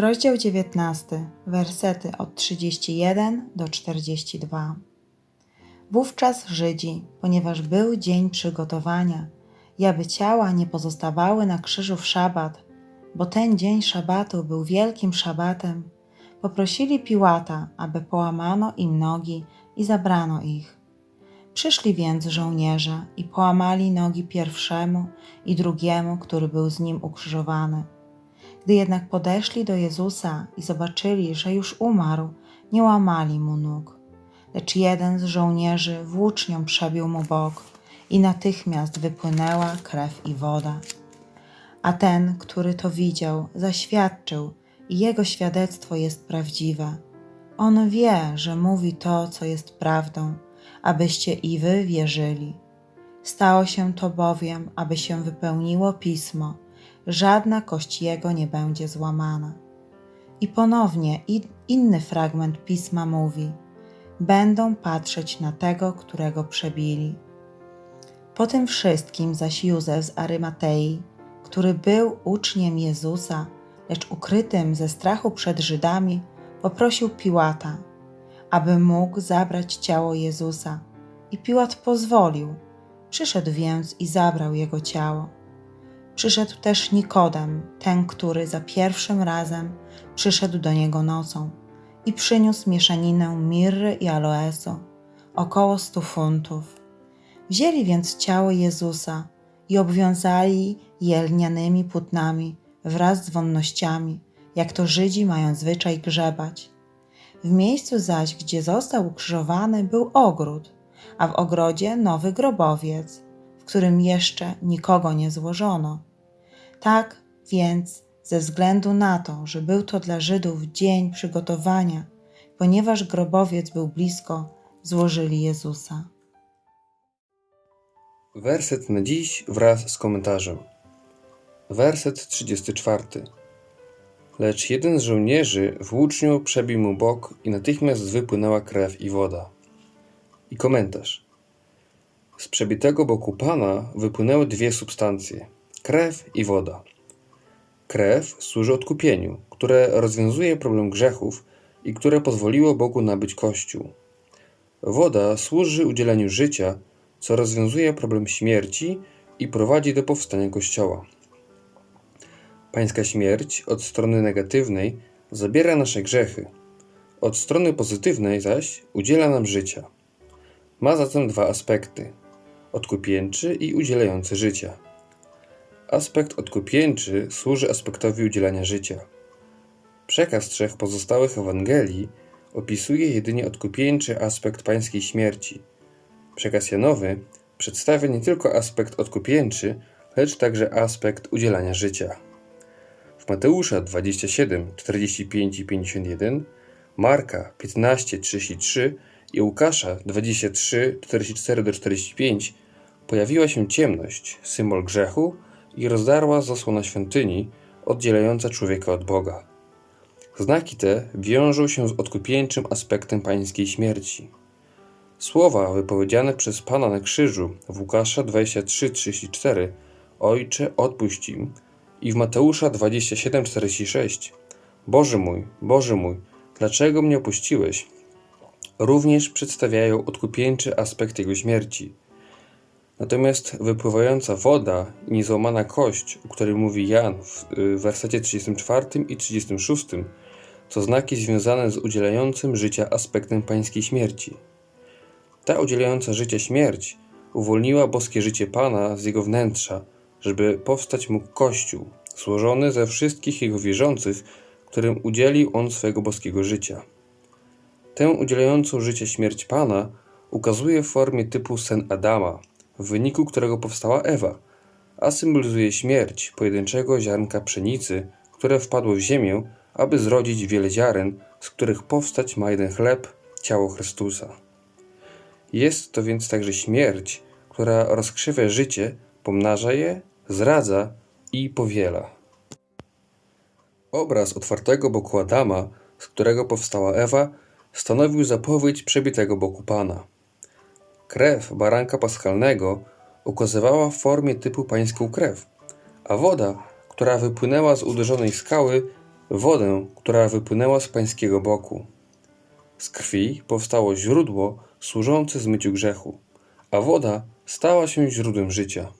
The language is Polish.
Rozdział 19, wersety od 31 do 42. Wówczas Żydzi, ponieważ był dzień przygotowania, aby ciała nie pozostawały na krzyżu w szabat, bo ten dzień szabatu był wielkim szabatem, poprosili Piłata, aby połamano im nogi i zabrano ich. Przyszli więc żołnierze i połamali nogi pierwszemu i drugiemu, który był z nim ukrzyżowany. Gdy jednak podeszli do Jezusa i zobaczyli, że już umarł, nie łamali mu nóg. Lecz jeden z żołnierzy włócznią przebił mu bok i natychmiast wypłynęła krew i woda. A ten, który to widział, zaświadczył i jego świadectwo jest prawdziwe. On wie, że mówi to, co jest prawdą, abyście i wy wierzyli. Stało się to bowiem, aby się wypełniło pismo, żadna kość jego nie będzie złamana. I ponownie inny fragment pisma mówi: Będą patrzeć na tego, którego przebili. Po tym wszystkim zaś Józef z Arymatei, który był uczniem Jezusa, lecz ukrytym ze strachu przed Żydami, poprosił Piłata, aby mógł zabrać ciało Jezusa. I Piłat pozwolił. Przyszedł więc i zabrał jego ciało. Przyszedł też Nikodem, ten, który za pierwszym razem przyszedł do niego nocą i przyniósł mieszaninę mirry i aloesu, około stu funtów. Wzięli więc ciało Jezusa i obwiązali je lnianymi płótnami wraz z wonnościami, jak to Żydzi mają zwyczaj grzebać. W miejscu zaś, gdzie został ukrzyżowany, był ogród, a w ogrodzie nowy grobowiec, w którym jeszcze nikogo nie złożono. Tak więc, ze względu na to, że był to dla Żydów dzień przygotowania, ponieważ grobowiec był blisko, złożyli Jezusa. Werset na dziś wraz z komentarzem. Werset 34. Lecz jeden z żołnierzy włócznią przebił mu bok i natychmiast wypłynęła krew i woda. I komentarz. Z przebitego boku Pana wypłynęły dwie substancje krew i woda. Krew służy odkupieniu, które rozwiązuje problem grzechów i które pozwoliło Bogu nabyć Kościół. Woda służy udzieleniu życia, co rozwiązuje problem śmierci i prowadzi do powstania Kościoła. Pańska śmierć od strony negatywnej zabiera nasze grzechy, od strony pozytywnej zaś udziela nam życia. Ma zatem dwa aspekty: odkupieńczy i udzielający życia. Aspekt odkupieńczy służy aspektowi udzielania życia. Przekaz trzech pozostałych Ewangelii opisuje jedynie odkupieńczy aspekt pańskiej śmierci. Przekaz Janowy przedstawia nie tylko aspekt odkupieńczy, lecz także aspekt udzielania życia. W Mateusza 27, 45 i 51, Marka 15, 33 i Łukasza 23, 44 do 45 pojawiła się ciemność, symbol grzechu i rozdarła zasłona świątyni, oddzielająca człowieka od Boga. Znaki te wiążą się z odkupieńczym aspektem pańskiej śmierci. Słowa wypowiedziane przez Pana na krzyżu w Łukasza 23:34 Ojcze, odpuść im i w Mateusza 27:46 Boże mój, Boże mój, dlaczego mnie opuściłeś? Również przedstawiają odkupieńczy aspekt Jego śmierci. Natomiast wypływająca woda i niezłamana kość, o której mówi Jan w y, wersecie 34 i 36, to znaki związane z udzielającym życia aspektem pańskiej śmierci. Ta udzielająca życia śmierć uwolniła boskie życie Pana z jego wnętrza, żeby powstać mógł Kościół, złożony ze wszystkich jego wierzących, którym udzielił on swego boskiego życia. Tę udzielającą życie śmierć Pana ukazuje w formie typu sen Adama, w wyniku którego powstała Ewa, a symbolizuje śmierć pojedynczego ziarnka pszenicy, które wpadło w ziemię, aby zrodzić wiele ziaren, z których powstać ma jeden chleb, ciało Chrystusa. Jest to więc także śmierć, która rozkrzywia życie, pomnaża je, zradza i powiela. Obraz otwartego boku Adama, z którego powstała Ewa, stanowił zapowiedź przebitego boku Pana. Krew baranka paschalnego ukazywała w formie typu pańską krew, a woda, która wypłynęła z uderzonej skały, wodę, która wypłynęła z pańskiego boku. Z krwi powstało źródło służące zmyciu grzechu, a woda stała się źródłem życia.